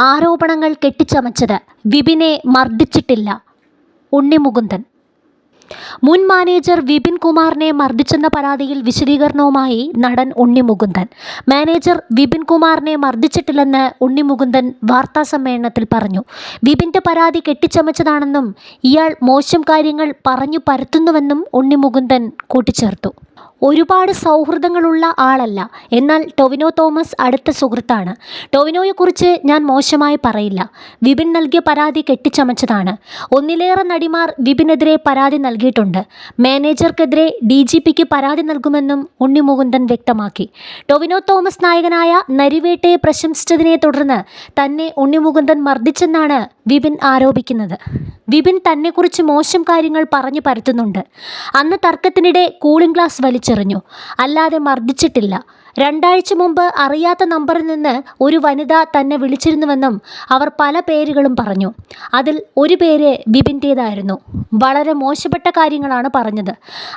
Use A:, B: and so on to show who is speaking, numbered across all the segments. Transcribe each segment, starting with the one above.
A: ആരോപണങ്ങൾ കെട്ടിച്ചമച്ചത് വിപിനെ മർദ്ദിച്ചിട്ടില്ല. ഉണ്ണിമുകുന്ദൻ. മുൻ മാനേജർ വിപിൻ കുമാറിനെ മർദ്ദിച്ചെന്ന പരാതിയിൽ വിശദീകരണവുമായി നടൻ ഉണ്ണിമുകുന്ദൻ. മാനേജർ വിപിൻ കുമാറിനെ മർദ്ദിച്ചിട്ടില്ലെന്ന് ഉണ്ണിമുകുന്ദൻ വാർത്താസമ്മേളനത്തിൽ പറഞ്ഞു. വിപിന്റെ പരാതി കെട്ടിച്ചമച്ചതാണെന്നും ഇയാൾ മോശം കാര്യങ്ങൾ പറഞ്ഞു പരത്തുന്നുവെന്നും ഉണ്ണിമുകുന്ദൻ കൂട്ടിച്ചേർത്തു. ഒരുപാട് സൗഹൃദങ്ങളുള്ള ആളല്ല. എന്നാൽ ടൊവിനോ തോമസ് അടുത്ത സുഹൃത്താണ്. ടൊവിനോയെക്കുറിച്ച് ഞാൻ മോശമായി പറയില്ല. വിപിൻ നൽകിയ പരാതി കെട്ടിച്ചമച്ചതാണ്. ഒന്നിലേറെ നടിമാർ വിപിനെതിരെ പരാതി നൽകിയിട്ടുണ്ട്. മാനേജർക്കെതിരെ ഡി ജി പിക്ക് പരാതി നൽകുമെന്നും ഉണ്ണിമുകുന്ദൻ വ്യക്തമാക്കി. ടൊവിനോ തോമസ് നായകനായ നരിവേട്ടയെ പ്രശംസിച്ചതിനെ തുടർന്ന് തന്നെ ഉണ്ണിമുകുന്ദൻ മർദ്ദിച്ചെന്നാണ് വിപിൻ ആരോപിക്കുന്നത്. വിപിൻ തന്നെക്കുറിച്ച് മോശം കാര്യങ്ങൾ പറഞ്ഞു പരത്തുന്നുണ്ട്. അന്ന് തർക്കത്തിനിടെ കൂളിംഗ് ഗ്ലാസ് വലിച്ചെറിഞ്ഞു. അല്ലാതെ മർദ്ദിച്ചിട്ടില്ല. രണ്ടാഴ്ച മുമ്പ് അറിയാത്ത നമ്പറിൽ നിന്ന് ഒരു വനിത തന്നെ വിളിച്ചിരുന്നുവെന്നും അവർ പല പേരുകളും പറഞ്ഞു. അതിൽ ഒരു പേര് ബിബിന്റേതായിരുന്നു വളരെ മോശപ്പെട്ട കാര്യങ്ങളാണ് പറഞ്ഞത്.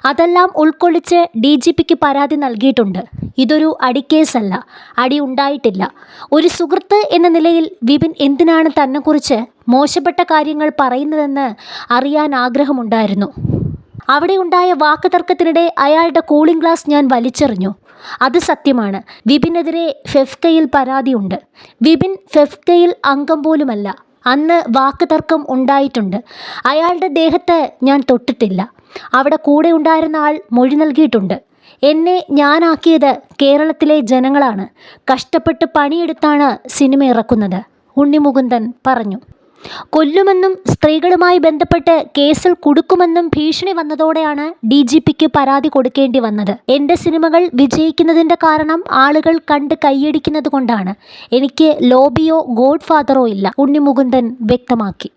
A: അതെല്ലാം ഉൾക്കൊള്ളിച്ച് ഡി ജി പിക്ക് പരാതി നൽകിയിട്ടുണ്ട്. ഇതൊരു അടിക്കേസല്ല. അടി ഉണ്ടായിട്ടില്ല. ഒരു സുഹൃത്ത് എന്ന നിലയിൽ വിപിൻ എന്തിനാണ് തന്നെക്കുറിച്ച് മോശപ്പെട്ട കാര്യങ്ങൾ പറയുന്നതെന്ന് അറിയാൻ ആഗ്രഹമുണ്ടായിരുന്നു. അവിടെ ഉണ്ടായ വാക്കുതർക്കത്തിനിടെ അയാളുടെ കൂളിംഗ് ഗ്ലാസ് ഞാൻ വലിച്ചെറിഞ്ഞു. അത് സത്യമാണ്. വിപിനെതിരെ ഫെഫ്കയിൽ പരാതിയുണ്ട്. വിപിൻ ഫെഫ്കയിൽ അംഗം പോലുമല്ല. അന്ന് വാക്കുതർക്കം ഉണ്ടായിട്ടുണ്ട്. അയാളുടെ ദേഹത്ത് ഞാൻ തൊട്ടിട്ടില്ല. അവിടെ കൂടെ ഉണ്ടായിരുന്ന ആൾ മൊഴി നൽകിയിട്ടുണ്ട്. എന്നെ ഞാനാക്കിയത് കേരളത്തിലെ ജനങ്ങളാണ്. കഷ്ടപ്പെട്ട് പണിയെടുത്താണ് സിനിമ ഇറക്കുന്നത്. ഉണ്ണിമുകുന്ദൻ പറഞ്ഞു. കൊല്ലുമെന്നും സ്ത്രീകളുമായി ബന്ധപ്പെട്ട് കേസിൽ കുടുക്കുമെന്നും ഭീഷണി വന്നതോടെയാണ് ഡി ജി പിക്ക് പരാതി കൊടുക്കേണ്ടി വന്നത്. എന്റെ സിനിമകൾ വിജയിക്കുന്നതിന്റെ കാരണം ആളുകൾ കണ്ട് കൈയടിക്കുന്നത് കൊണ്ടാണ് എനിക്ക് ലോബിയോ ഗോഡ് ഫാദറോ ഇല്ല ഉണ്ണിമുകുന്ദൻ വ്യക്തമാക്കി.